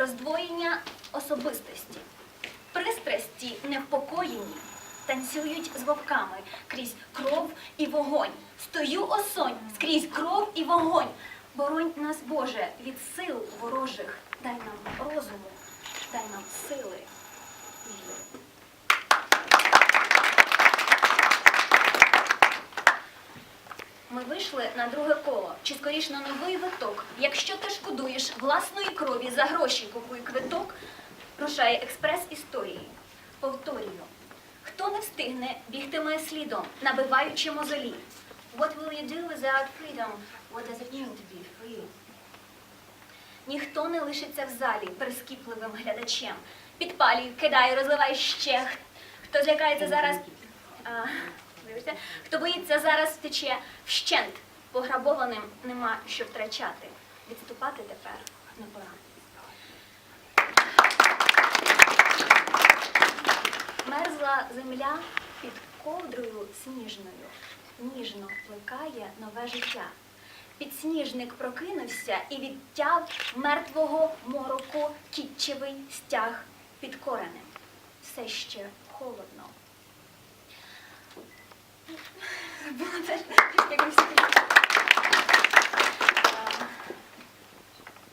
роздвоєння особистості. Пристрасті невпокоєні танцюють з вовками крізь кров і вогонь. Стою осонь скрізь кров і вогонь. Боронь нас, Боже, від сил ворожих. Дай нам розуму, дай нам сили. Ми вийшли на друге коло, чи скоріш на новий виток. Якщо ти власної крові за гроші купуй квиток, рушає експрес історії. Повторюю, хто не встигне, бігтиме слідом, набиваючи мозолі. What will you do without freedom? What does it mean to be free? Ніхто не лишиться в залі прискіпливим глядачем. Підпалюй, кидай, розливай ще. Хто злякається зараз. А, хто боїться зараз втече вщент. Пограбованим нема що втрачати. Відступати тепер не пора. Мерзла земля під ковдрою сніжною, ніжно плекає нове життя. Підсніжник прокинувся і відтяв мертвого мороку кітчевий стяг під коренем. Все ще холодно.